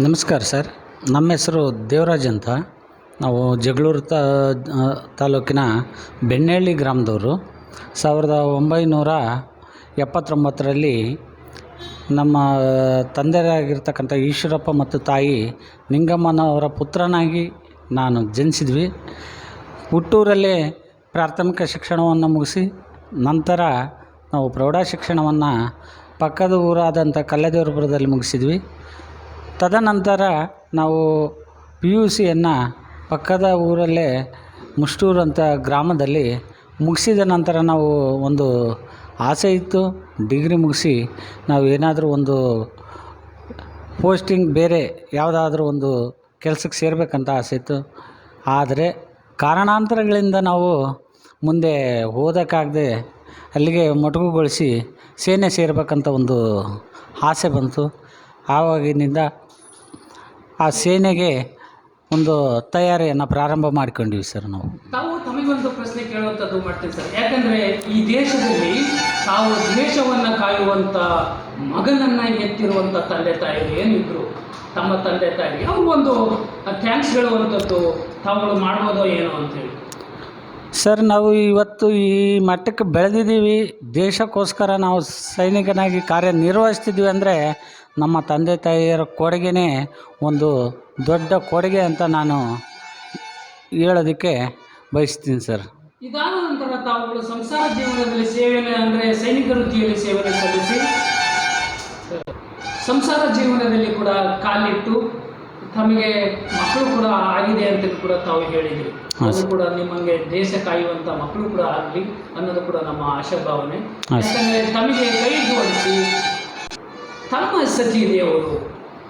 ನಮಸ್ಕಾರ ಸರ್. ನಮ್ಮ ಹೆಸರು ದೇವರಾಜ್ ಅಂತ. ನಾವು ಜಗಳೂರು ತಾಲೂಕಿನ ಬೆಣ್ಣೆಹಳ್ಳಿ ಗ್ರಾಮದವರು. ಸಾವಿರದ ಒಂಬೈನೂರ ಎಪ್ಪತ್ತೊಂಬತ್ತರಲ್ಲಿ ನಮ್ಮ ತಂದೆಯಾಗಿರ್ತಕ್ಕಂಥ ಈಶ್ವರಪ್ಪ ಮತ್ತು ತಾಯಿ ನಿಂಗಮ್ಮನವರ ಪುತ್ರನಾಗಿ ನಾನು ಜನಿಸಿದ್ವಿ. ಹುಟ್ಟೂರಲ್ಲೇ ಪ್ರಾಥಮಿಕ ಶಿಕ್ಷಣವನ್ನು ಮುಗಿಸಿ ನಂತರ ನಾವು ಪ್ರೌಢ ಶಿಕ್ಷಣವನ್ನು ಪಕ್ಕದ ಊರಾದಂಥ ಕಲ್ಲದೇವರಪುರದಲ್ಲಿ ಮುಗಿಸಿದ್ವಿ. ತದನಂತರ ನಾವು ಪಿ ಯು ಸಿಯನ್ನು ಪಕ್ಕದ ಊರಲ್ಲೇ ಮುಷ್ಟೂರು ಅಂತ ಗ್ರಾಮದಲ್ಲಿ ಮುಗಿಸಿದ ನಂತರ ನಾವು ಒಂದು ಆಸೆ ಇತ್ತು. ಡಿಗ್ರಿ ಮುಗಿಸಿ ನಾವು ಏನಾದರೂ ಒಂದು ಪೋಸ್ಟಿಂಗ್ ಬೇರೆ ಯಾವುದಾದ್ರೂ ಒಂದು ಕೆಲ್ಸಕ್ಕೆ ಸೇರಬೇಕಂತ ಆಸೆ ಇತ್ತು. ಆದರೆ ಕಾರಣಾಂತರಗಳಿಂದ ನಾವು ಮುಂದೆ ಓದೋಕ್ಕಾಗದೆ ಅಲ್ಲಿಗೆ ಮೊಟಕುಗೊಳಿಸಿ ಸೇನೆ ಸೇರಬೇಕಂತ ಒಂದು ಆಸೆ ಬಂತು. ಆವಾಗಿನಿಂದ ಆ ಸೇನೆಗೆ ಒಂದು ತಯಾರಿಯನ್ನು ಪ್ರಾರಂಭ ಮಾಡ್ಕೊಂಡಿವಿ ಸರ್ ನಾವು. ತಾವು ತಮಗೊಂದು ಪ್ರಶ್ನೆ ಕೇಳುವಂಥದ್ದು ಮಾಡ್ತೀವಿ ಸರ್. ಯಾಕಂದರೆ ಈ ದೇಶದಲ್ಲಿ ತಾವು ದೇಶವನ್ನು ಕಾಯುವಂಥ ಮಗನನ್ನು ಎತ್ತಿರುವಂಥ ತಂದೆ ತಾಯಿಗಳು ಏನಿದ್ರು ತಮ್ಮ ತಂದೆ ತಾಯಿ ಅವ್ರು ಒಂದು ಥ್ಯಾಂಕ್ಸ್ ಹೇಳುವಂಥದ್ದು ತಾವುಗಳು ಮಾಡ್ಬೋದೋ ಏನೋ ಅಂತೇಳಿ ಸರ್ ನಾವು ಇವತ್ತು ಈ ಮಟ್ಟಕ್ಕೆ ಬೆಳೆದಿದ್ದೀವಿ. ದೇಶಕ್ಕೋಸ್ಕರ ನಾವು ಸೈನಿಕನಾಗಿ ಕಾರ್ಯನಿರ್ವಹಿಸ್ತಿದ್ವಿ ಅಂದರೆ ನಮ್ಮ ತಂದೆ ತಾಯಿಯರ ಕೊಡುಗೆನೇ ಒಂದು ದೊಡ್ಡ ಕೊಡುಗೆ ಅಂತ ನಾನು ಹೇಳೋದಕ್ಕೆ ಬಯಸ್ತೀನಿ ಸರ್ ಇದಾದ ನಂತರ ತಾವುಗಳು ಸಂಸಾರ ಜೀವನದಲ್ಲಿ ಸೇವೆಯನ್ನು ಅಂದರೆ ಸೈನಿಕ ವೃತ್ತಿಯಲ್ಲಿ ಸೇವೆಯನ್ನು ಸಲ್ಲಿಸಿ ಸಂಸಾರ ಜೀವನದಲ್ಲಿ ಕೂಡ ಕಾಲಿಟ್ಟು ತಮಗೆ ಮಕ್ಕಳು ಕೂಡ ಆಗಿದೆ ಅಂತ ಕೂಡ ತಾವು ಹೇಳಿದ್ರಿ. ಅದು ಕೂಡ ನಿಮಗೆ ದೇಶ ಕಾಯುವಂತ ಮಕ್ಕಳು ಕೂಡ ಆಗಲಿ ಅನ್ನೋದು ಕೂಡ ನಮ್ಮ ಆಶಾಭಾವನೆ. ಯಾಕಂದರೆ ತಮಗೆ ಕೈ ಜೋಡಿಸಿ ತಮ್ಮ ಸತಿ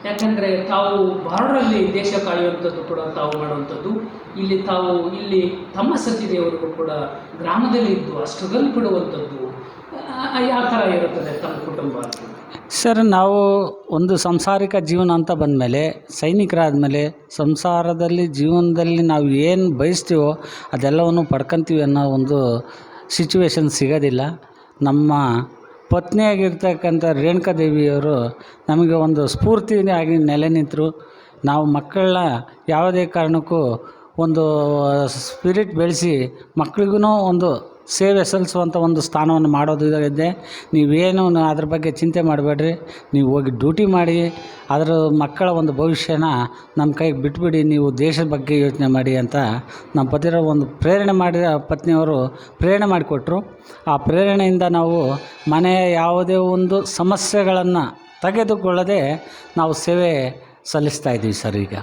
ಯಾಕಂದರೆ ತಾವು ಬಾರ್ಡರಲ್ಲಿ ದೇಶ ಕಾಯುವಂಥದ್ದು ಕೂಡ ತಾವು ಮಾಡುವಂಥದ್ದು. ಇಲ್ಲಿ ತಾವು ಇಲ್ಲಿ ತಮ್ಮ ಸತಿ ಕೂಡ ಗ್ರಾಮದಲ್ಲಿ ಇದ್ದು ಬಿಡುವಂಥದ್ದು ಆ, ಯಾವ ಥರ ಇರುತ್ತದೆ ತಮ್ಮ ಕುಟುಂಬ ಸರ್ ನಾವು ಒಂದು ಸಂಸಾರಿಕ ಜೀವನ ಅಂತ ಬಂದಮೇಲೆ ಸೈನಿಕರಾದಮೇಲೆ ಸಂಸಾರದಲ್ಲಿ ಜೀವನದಲ್ಲಿ ನಾವು ಏನು ಬಯಸ್ತೀವೋ ಅದೆಲ್ಲವನ್ನು ಪಡ್ಕೊಂತೀವಿ ಅನ್ನೋ ಒಂದು ಸಿಚುವೇಶನ್ ಸಿಗೋದಿಲ್ಲ. ನಮ್ಮ ಪತ್ನಿಯಾಗಿರ್ತಕ್ಕಂಥ ರೇಣುಕಾದೇವಿಯವರು ನಮಗೆ ಒಂದು ಸ್ಫೂರ್ತಿಯಾಗಿ ನೆಲೆ ನಿಂತರು. ನಾವು ಮಕ್ಕಳನ್ನ ಯಾವುದೇ ಕಾರಣಕ್ಕೂ ಒಂದು ಸ್ಪಿರಿಟ್ ಬೆಳೆಸಿ ಮಕ್ಳಿಗೂ ಒಂದು ಸೇವೆ ಸಲ್ಲಿಸುವಂಥ ಒಂದು ಸ್ಥಾನವನ್ನು ಮಾಡೋದು ಇದೆ ನೀವೇನು ಅದ್ರ ಬಗ್ಗೆ ಚಿಂತೆ ಮಾಡಬೇಡ್ರಿ. ನೀವು ಹೋಗಿ ಡ್ಯೂಟಿ ಮಾಡಿ, ಅದರ ಮಕ್ಕಳ ಒಂದು ಭವಿಷ್ಯನ ನಮ್ಮ ಕೈಗೆ ಬಿಟ್ಬಿಡಿ, ನೀವು ದೇಶದ ಬಗ್ಗೆ ಯೋಚನೆ ಮಾಡಿ ಅಂತ ನಮ್ಮ ಪತಿರ ಒಂದು ಪ್ರೇರಣೆ ಮಾಡಿದ ಪತ್ನಿಯವರು ಪ್ರೇರಣೆ ಮಾಡಿಕೊಟ್ರು. ಆ ಪ್ರೇರಣೆಯಿಂದ ನಾವು ಮನೆಯ ಯಾವುದೇ ಒಂದು ಸಮಸ್ಯೆಗಳನ್ನು ತೆಗೆದುಕೊಳ್ಳದೆ ನಾವು ಸೇವೆ ಸಲ್ಲಿಸ್ತಾ ಇದ್ದೀವಿ ಸರ್ ಈಗ.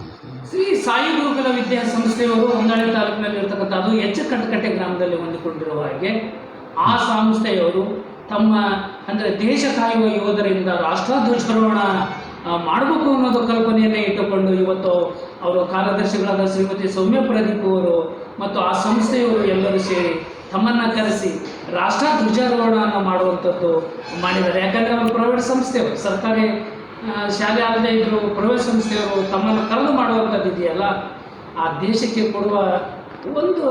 ಶ್ರೀ ಸಂಸ್ಥೆಯವರು ಹೊಂದಾಳಿ ತಾಲೂಕಿನಲ್ಲಿ ಇರತಕ್ಕಂಥ ಅದು ಎಚ್ ಕಟ್ಟಕಟ್ಟೆ ಗ್ರಾಮದಲ್ಲಿ ಹೊಂದಿಕೊಂಡಿರುವ ಹಾಗೆ ಆ ಸಂಸ್ಥೆಯವರು ತಮ್ಮ, ಅಂದರೆ ದೇಶ ಕಾಯುವ ಯೋಧರಿಂದ ರಾಷ್ಟ್ರಾಧ್ವಜಾರೋಹಣ ಮಾಡಬೇಕು ಅನ್ನೋದು ಕಲ್ಪನೆಯನ್ನೇ ಇಟ್ಟುಕೊಂಡು ಇವತ್ತು ಅವರು ಕಾರ್ಯದರ್ಶಿಗಳಾದ ಶ್ರೀಮತಿ ಸೌಮ್ಯ ಪ್ರದೀಪ್ ಅವರು ಮತ್ತು ಆ ಸಂಸ್ಥೆಯವರು ಎಲ್ಲರೂ ಸೇರಿ ತಮ್ಮನ್ನ ಕರೆಸಿ ರಾಷ್ಟ್ರ ಧ್ವಜಾರೋಹಣವನ್ನು ಮಾಡುವಂಥದ್ದು ಮಾಡಿದ್ದಾರೆ. ಯಾಕಂದರೆ ಅವರು ಪ್ರೈವೇಟ್ ಸಂಸ್ಥೆಯವರು, ಸರ್ಕಾರಿ ಶಾಲೆ ಅಲ್ಲದೆ ಇದ್ರು ಪ್ರೈವೇಟ್ ಸಂಸ್ಥೆಯವರು ತಮ್ಮನ್ನು ಕರೆದು ಮಾಡುವಂಥದ್ದು ಇದೆಯಲ್ಲ ಆ ದೇಶಕ್ಕೆ ಕೊಡುವ ಒಂದು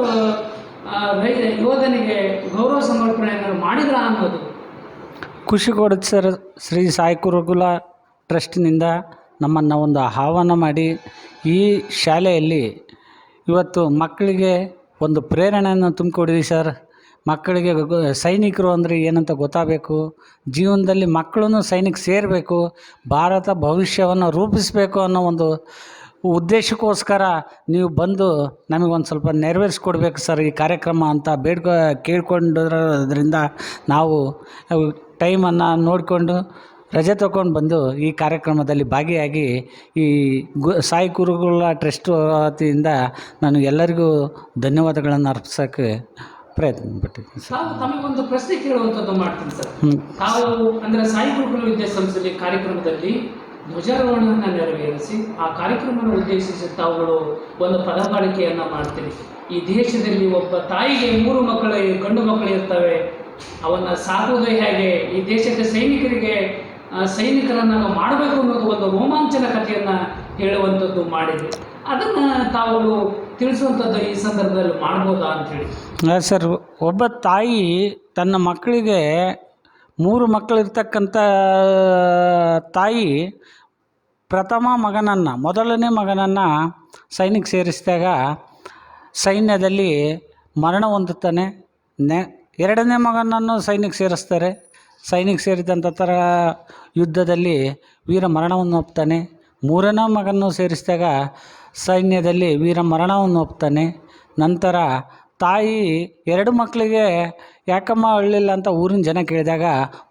ಯೋಧನಿಗೆ ಗೌರವ ಸಮರ್ಪಣೆಯನ್ನು ಮಾಡಿದ್ರ ಅನ್ನೋದು. ಖುಷಿ ಕೊಡುತ್ತೆ ಸರ್ ಶ್ರೀ ಸಾಯಿ ಟ್ರಸ್ಟ್ನಿಂದ ಟ್ರಸ್ಟಿನಿಂದ ನಮ್ಮನ್ನು ಒಂದು ಆಹ್ವಾನ ಮಾಡಿ ಈ ಶಾಲೆಯಲ್ಲಿ ಇವತ್ತು ಮಕ್ಕಳಿಗೆ ಒಂದು ಪ್ರೇರಣೆಯನ್ನು ತುಂಬಿಕೊಡಿದ್ವಿ ಸರ್. ಮಕ್ಕಳಿಗೆ ಸೈನಿಕರು ಅಂದರೆ ಏನಂತ ಗೊತ್ತಾಗಬೇಕು. ಜೀವನದಲ್ಲಿ ಮಕ್ಕಳನ್ನು ಸೈನಿಕ ಸೇರಬೇಕು. ಭಾರತ ಭವಿಷ್ಯವನ್ನು ರೂಪಿಸಬೇಕು ಅನ್ನೋ ಒಂದು ಉದ್ದೇಶಕ್ಕೋಸ್ಕರ ನೀವು ಬಂದು ನಮಗೊಂದು ಸ್ವಲ್ಪ ನೆರವೇರಿಸ್ಕೊಡ್ಬೇಕು ಸರ್ ಈ ಕಾರ್ಯಕ್ರಮ ಅಂತ ಬೇಡ್ಕೊ ಕೇಳ್ಕೊಂಡಿರೋದ್ರಿಂದ ನಾವು ಟೈಮನ್ನು ನೋಡಿಕೊಂಡು ರಜೆ ತಗೊಂಡು ಬಂದು ಈ ಕಾರ್ಯಕ್ರಮದಲ್ಲಿ ಭಾಗಿಯಾಗಿ ಈ ಗು ಸಾಯಿ ಗುರುಗಳ ಟ್ರಸ್ಟ್ ವತಿಯಿಂದ ನಾನು ಎಲ್ಲರಿಗೂ ಧನ್ಯವಾದಗಳನ್ನು ಅರ್ಪಿಸೋಕ್ಕೆ ಪ್ರಯತ್ನ ಪಟ್ಟಿದ್ದೀನಿ ಸರ್. ತಮಗೊಂದು ಪ್ರಶ್ನೆ ಕೇಳುವಂಥದ್ದು ಮಾಡ್ತೀನಿ ಸರ್. ಹ್ಞೂ ತಾವು ಅಂದರೆ ಸಾಯಿ ಗುರುಕುಲ ವಿದ್ಯಾಸಂಸ್ಥೆಯಲ್ಲಿ ಕಾರ್ಯಕ್ರಮದಲ್ಲಿ ಧ್ವಜಾರೋಹಣವನ್ನು ನೆರವೇರಿಸಿ ಆ ಕಾರ್ಯಕ್ರಮವನ್ನು ಉದ್ದೇಶಿಸಿ ತಾವುಗಳು ಒಂದು ಪದಬಳಕೆಯನ್ನು ಮಾಡ್ತೀರಿ ಈ ದೇಶದಲ್ಲಿ ಒಬ್ಬ ತಾಯಿಗೆ ಮೂರು ಮಕ್ಕಳು, ಗಂಡು ಮಕ್ಕಳು ಇರ್ತವೆ. ಅವನ್ನ ಸಾಕುವುದು ಹೇಗೆ? ಈ ದೇಶದ ಸೈನಿಕರಿಗೆ ಸೈನಿಕರನ್ನು ನಾವು ಮಾಡಬೇಕು ಅನ್ನೋದು ಒಂದು ರೋಮಾಂಚನ ಕಥೆಯನ್ನು ಹೇಳುವಂಥದ್ದು ಮಾಡಿದ್ರು. ಅದನ್ನು ತಾವುಗಳು ತಿಳಿಸುವಂಥದ್ದು ಈ ಸಂದರ್ಭದಲ್ಲಿ ಮಾಡ್ಬೋದಾ ಅಂಥೇಳಿ ಹಾಂ ಸರ್, ಒಬ್ಬ ತಾಯಿ ತನ್ನ ಮಕ್ಕಳಿಗೆ ಮೂರು ಮಕ್ಕಳಿರ್ತಕ್ಕಂಥ ತಾಯಿ ಪ್ರಥಮ ಮಗನನ್ನು, ಮೊದಲನೇ ಮಗನನ್ನು ಸೈನಿಕ ಸೇರಿಸಿದಾಗ ಸೈನ್ಯದಲ್ಲಿ ಮರಣ ಹೊಂದುತ್ತಾನೆ. ನೆ, ಎರಡನೇ ಮಗನನ್ನು ಸೈನಿಕ ಸೇರಿಸ್ತಾರೆ. ಸೈನಿಕ ಸೇರಿದಂಥ ಥರ ಯುದ್ಧದಲ್ಲಿ ವೀರ ಮರಣವನ್ನು ಒಪ್ತಾನೆ. ಮೂರನೇ ಮಗನನ್ನು ಸೇರಿಸಿದಾಗ ಸೈನ್ಯದಲ್ಲಿ ವೀರ ಮರಣವನ್ನು ಒಪ್ತಾನೆ. ನಂತರ ತಾಯಿ ಎರಡು ಮಕ್ಕಳಿಗೆ ಯಾಕಮ್ಮ ಅಳ್ಳಿಲ್ಲ ಅಂತ ಊರಿನ ಜನ ಕೇಳಿದಾಗ,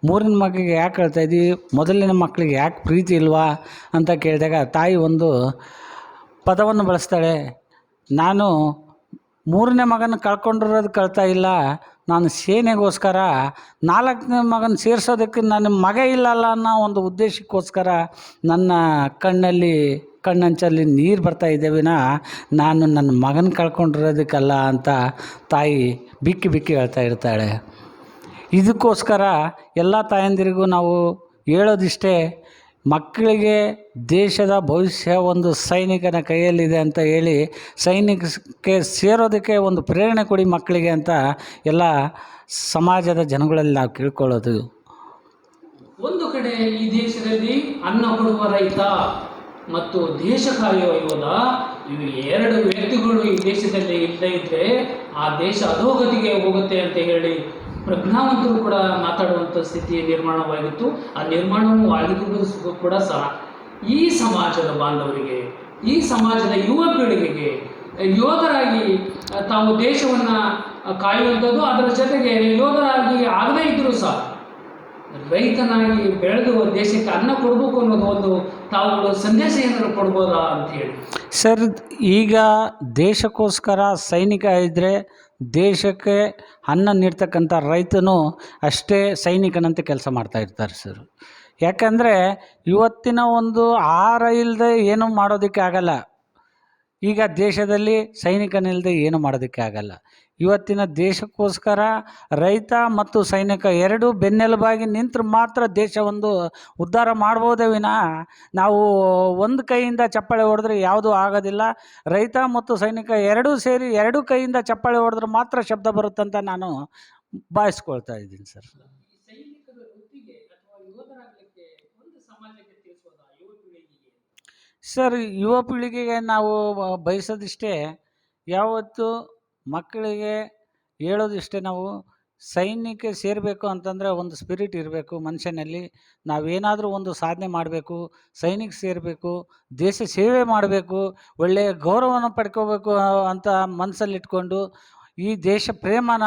ಮೂರನೇ ಮಕ್ಕಳಿಗೆ ಯಾಕೆ ಅಳ್ತಾ ಇದ್ದೀವಿ ಮೊದಲನೇ ಮಕ್ಕಳಿಗೆ ಯಾಕೆ ಪ್ರೀತಿ ಇಲ್ವಾ? ಅಂತ ಕೇಳಿದಾಗ ತಾಯಿ ಒಂದು ಪದವನ್ನು ಬಳಸ್ತಾಳೆ. ನಾನು ಮೂರನೇ ಮಗನ ಕಳ್ಕೊಂಡಿರೋದು ಕಳ್ತಾ ಇಲ್ಲ. ನಾನು ಸೇನೆಗೋಸ್ಕರ, ನಾಲ್ಕನೇ ಮಗನ ಸೇರಿಸೋದಕ್ಕೆ ನನ್ನ ಮಗ ಇಲ್ಲಲ್ಲ ಅನ್ನೋ ಒಂದು ಉದ್ದೇಶಕ್ಕೋಸ್ಕರ ನನ್ನ ಕಣ್ಣಲ್ಲಿ ಕಣ್ಣಂಚಲ್ಲಿ ನೀರು ಬರ್ತಾ ಇದೆ ನಾನು ನನ್ನ ಮಗನ ಕಳ್ಕೊಂಡಿರೋದಕ್ಕಲ್ಲ ಅಂತ ತಾಯಿ ಬಿಕ್ಕಿ ಬಿಕ್ಕಿ ಹೇಳ್ತಾ ಇರ್ತಾಳೆ. ಇದಕ್ಕೋಸ್ಕರ ಎಲ್ಲ ತಾಯಂದಿರಿಗೂ ನಾವು ಹೇಳೋದಿಷ್ಟೇ, ಮಕ್ಕಳಿಗೆ ದೇಶದ ಭವಿಷ್ಯ ಒಂದು ಸೈನಿಕನ ಕೈಯಲ್ಲಿದೆ ಅಂತ ಹೇಳಿ, ಸೈನಿಕಕ್ಕೆ ಸೇರೋದಕ್ಕೆ ಒಂದು ಪ್ರೇರಣೆ ಕೊಡಿ ಮಕ್ಕಳಿಗೆ ಅಂತ ಎಲ್ಲ ಸಮಾಜದ ಜನಗಳಲ್ಲಿ ನಾವು ಕೇಳ್ಕೊಳ್ಳೋದು. ಒಂದು ಕಡೆ ಈ ದೇಶದಲ್ಲಿ ಅನ್ನ ಕೊಡುವ ರೈತ ಮತ್ತು ದೇಶ ಯೋಧ, ಇವು ಎರಡು ವ್ಯಕ್ತಿಗಳು ಈ ದೇಶದಲ್ಲಿ ಇಲ್ಲದೇ ಇದ್ದರೆ ಆ ದೇಶ ಅಧೋಗತಿಗೆ ಹೋಗುತ್ತೆ ಅಂತ ಹೇಳಿ ಪ್ರಜ್ಞಾವಂತರು ಕೂಡ ಮಾತಾಡುವಂಥ ಸ್ಥಿತಿ ನಿರ್ಮಾಣವಾಗಿತ್ತು. ಆ ನಿರ್ಮಾಣವೂ ಆಗಿದ್ದು ಕೂಡ ಸಹ ಈ ಸಮಾಜದ ಬಾಂಧವರಿಗೆ, ಈ ಸಮಾಜದ ಯುವ ಪೀಳಿಗೆಗೆ, ಯೋಧರಾಗಿ ತಾವು ದೇಶವನ್ನ ಕಾಯುವಂಥದ್ದು, ಅದರ ಜೊತೆಗೆ ಯೋಧರಾಗಿ ಆಗದೇ ಇದ್ದರೂ ಸಹ ರೈತನಾಗಿ ಬೆಳೆದು ದೇಶಕ್ಕೆ ಅನ್ನ ಕೊಡಬೇಕು ಅನ್ನೋದು ಒಂದು ತಾವು ಸಂದೇಶ ಏನಾದರೂ ಕೊಡ್ಬೋದಾ ಅಂತ ಹೇಳಿ. ಸರ್, ಈಗ ದೇಶಕ್ಕೋಸ್ಕರ ಸೈನಿಕ ಇದ್ದರೆ ದೇಶಕ್ಕೆ ಅನ್ನ ನೀಡ್ತಕ್ಕಂಥ ರೈತನು ಅಷ್ಟೇ ಸೈನಿಕನಂತೆ ಕೆಲಸ ಮಾಡ್ತಾ ಇರ್ತಾರೆ ಸರ್. ಯಾಕಂದರೆ ಇವತ್ತಿನ ಒಂದು ಆಹಾರ ಇಲ್ಲದೆ ಏನೂ ಮಾಡೋದಕ್ಕೆ ಆಗಲ್ಲ. ಈಗ ದೇಶದಲ್ಲಿ ಸೈನಿಕನಿಲ್ಲದೆ ಏನು ಮಾಡೋದಕ್ಕೆ ಆಗಲ್ಲ. ಇವತ್ತಿನ ದೇಶಕ್ಕೋಸ್ಕರ ರೈತ ಮತ್ತು ಸೈನಿಕ ಎರಡೂ ಬೆನ್ನೆಲುಬಾಗಿ ನಿಂತರೆ ಮಾತ್ರ ದೇಶ ಒಂದು ಉದ್ಧಾರ ಮಾಡ್ಬೋದೇ ವಿನ? ನಾವು ಒಂದು ಕೈಯಿಂದ ಚಪ್ಪಾಳೆ ಹೊಡೆದ್ರೆ ಯಾವುದೂ ಆಗೋದಿಲ್ಲ. ರೈತ ಮತ್ತು ಸೈನಿಕ ಎರಡೂ ಸೇರಿ ಎರಡೂ ಕೈಯಿಂದ ಚಪ್ಪಾಳೆ ಹೊಡೆದ್ರೆ ಮಾತ್ರ ಶಬ್ದ ಬರುತ್ತಂತ ನಾನು ಭಾವಿಸ್ಕೊಳ್ತಾ ಇದ್ದೀನಿ ಸರ್ ಸೈನಿಕರ ವೃತ್ತಿಗೆ ಅಥವಾ ಯೋಧರಾಗಲಿಕ್ಕೆ ಒಂದು ಸಮಾಜಕ್ಕೆ ತಿಳಿಸೋದಾ ಯುವ ಪೀಳಿಗೆಗೆ ಸರ್ ಯುವ ಪೀಳಿಗೆಗೆ ನಾವು ಬಯಸೋದಿಷ್ಟೇ ಯಾವತ್ತು ಮಕ್ಕಳಿಗೆ ಹೇಳೋದಿಷ್ಟೇ ನಾವು ಸೈನ್ಯಕ್ಕೆ ಸೇರಬೇಕು ಅಂತಂದರೆ ಒಂದು ಸ್ಪಿರಿಟ್ ಇರಬೇಕು ಮನುಷ್ಯನಲ್ಲಿ. ನಾವೇನಾದರೂ ಒಂದು ಸಾಧನೆ ಮಾಡಬೇಕು ಸೈನಿಕ ಸೇರಬೇಕು ದೇಶ ಸೇವೆ ಮಾಡಬೇಕು ಒಳ್ಳೆಯ ಗೌರವವನ್ನು ಪಡ್ಕೋಬೇಕು ಅಂತ ಮನಸ್ಸಲ್ಲಿಟ್ಕೊಂಡು ಈ ದೇಶ ಪ್ರೇಮನ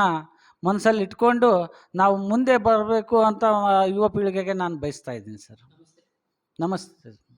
ಮನಸ್ಸಲ್ಲಿ ಇಟ್ಕೊಂಡು ನಾವು ಮುಂದೆ ಬರಬೇಕು ಅಂತ ಯುವ ಪೀಳಿಗೆಗೆ ನಾನು ಬಯಸ್ತಾ ಇದ್ದೀನಿ ಸರ್. ನಮಸ್ತೆ. ನಮಸ್ತೆ